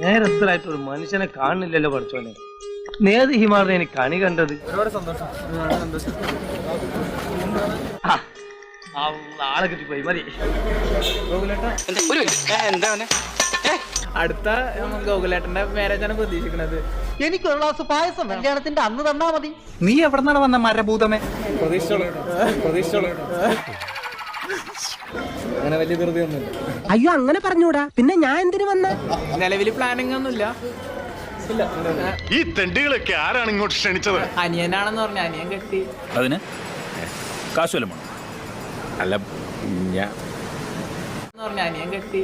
നേരത്തിലായിട്ട് ഒരു മനുഷ്യനെ കാണുന്നില്ലല്ലോ പഠിച്ചോനെ നേത് ഹിമാറിനെ എനിക്ക് കണി കണ്ടത്. ഒരുപാട് സന്തോഷം. ഒരുപാട് സന്തോഷം. ആ, ആ ആളെ കിട്ടിപ്പോയി മതി. അടുത്ത ഗോകുലേട്ടന്റെ മാരേജാണ് പ്രതീക്ഷിക്കുന്നത് എനിക്ക് ഒരു ഗ്ലാസ് പായസം കല്യാണത്തിന്റെ അന്ന് തന്നാ മതി. നീ എവിടെ നിന്നാണ് വന്ന മരഭൂതമേ? പ്രതീക്ഷിച്ചോളൂ പ്രതീക്ഷിച്ചോളൂ അങ്ങനെ വലിയ ധൃതിയൊന്നുമില്ല അയ്യോ അങ്ങനെ പറഞ്ഞൂടാ. പിന്നെ ഞാൻ എന്തിനു വന്ന? നിലവിൽ പ്ലാനിങ് ഒന്നുമില്ല. ഇല്ല ഈ തെണ്ടികളൊക്കെ ആരാണ് ഇങ്ങോട്ട് ക്ഷണിച്ചത്? അനിയനാണെന്ന് പറഞ്ഞ അനിയൻ കെട്ടി. അതിന്? കാശ് വല്ലതും വേണം? അല്ല ഞാൻ എന്ന് പറഞ്ഞ അനിയൻ കെട്ടി.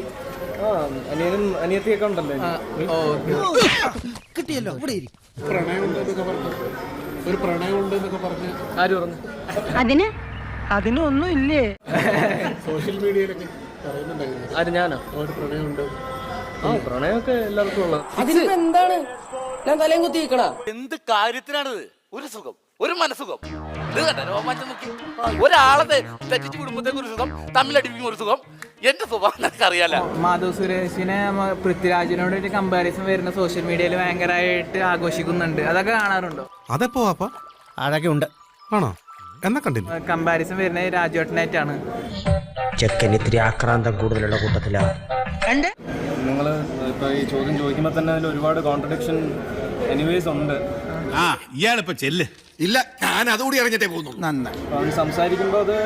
അനിയനും അനിയത്തിയൊക്കെ ഉണ്ടല്ലോ കിട്ടിയല്ലോ ഇവിടെ ഇരി. ആര് പറഞ്ഞു? അതിന്? അതിനൊന്നും ഇല്ലേ ആര് ഞാനോ? ആ പ്രണയമൊക്കെ എല്ലാവർക്കും ഉള്ളത്. അതിനിപ്പോ എന്താണ്? ഞാൻ തലയും കുത്തി വെക്കണ എന്ത് കാര്യത്തിനാണിത്? ഒരു സുഖം ഒരു മനസുഖം ഇത് കണ്ടോ? രോമാഞ്ചം നോക്കി. ഒരാളെ തെ- തെറ്റിച്ച് കുടുംബത്തേക്ക് ഒരു സുഖം തമ്മിലടിപ്പിക്കും ഒരു സുഖം. എന്റെ സ്വഭാവം അറിയാലോ. മാധവ് സുരേഷിനെ പൃഥ്വിരാജിനോട് ഒരു കമ്പാരിസൺ വരുന്ന സോഷ്യൽ മീഡിയയിൽ ഭയങ്കരമായിട്ട് ആഘോഷിക്കുന്നുണ്ട്. അതൊക്കെ കാണാറുണ്ടോ? അതെപ്പോ അതൊക്കെ ഉണ്ട്. ആണോ? എന്നാ കണ്ടില്ല. കമ്പാരിസൺ വരുന്നത് രാജുവേട്ടനായിട്ടാണ്. ചെക്കൻ ഇത്തിരി ആക്രാന്തം കൂടുതലുള്ള കൂട്ടത്തിലാണ് നിങ്ങൾ ഇപ്പൊ ഈ ചോദ്യം ചോദിക്കുമ്പോ തന്നെ അതിൽ ഒരുപാട് കോൺട്രഡിക്ഷൻ എനിവേസ് ഉണ്ട്. ആ ഇയാളിപ്പോ ചെല്ല്. ഇല്ല ഞാൻ അതുകൂടി അറിഞ്ഞിട്ടേ പോകുന്നു നന്നായി സംസാരിക്കുമ്പോ അത് സംസാരിക്കുമ്പോൾ അത്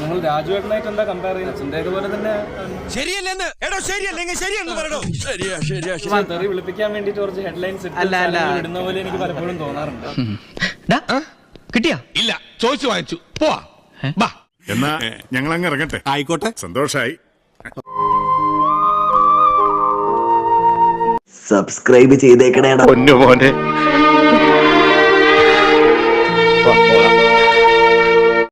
നിങ്ങൾ രാജുവേട്ടനായിട്ട് എന്താ കമ്പയർ ചെയ്യുന്നത്? ചിന്തയൊക്കെ പോലെ തന്നെ ശരിയല്ലെന്ന് എടോ ശരിയല്ലെങ്കിൽ ശരിയെന്ന് പറയണോ ശരിയാ ശരിയാ ചുമ്മാ തെറി വിളിപ്പിക്കാൻ വേണ്ടിയിട്ട് കുറച്ച് ഹെഡ്ലൈൻസ് അല്ല, അല്ല. ഇടുന്ന പോലെ എനിക്ക് പലപ്പോഴും തോന്നാറുണ്ട്. കിട്ടിയാ? ഇല്ല. ചോദിച്ചു വാങ്ങിച്ചു. പോവാ. ബാ. എന്നാ ഞങ്ങൾ അങ്ങ് ഇറങ്ങട്ടെ. ആയിക്കോട്ടെ. സന്തോഷായി. സബ്സ്ക്രൈബ് ചെയ്തേക്കണേടാ. പൊന്നു മോനെ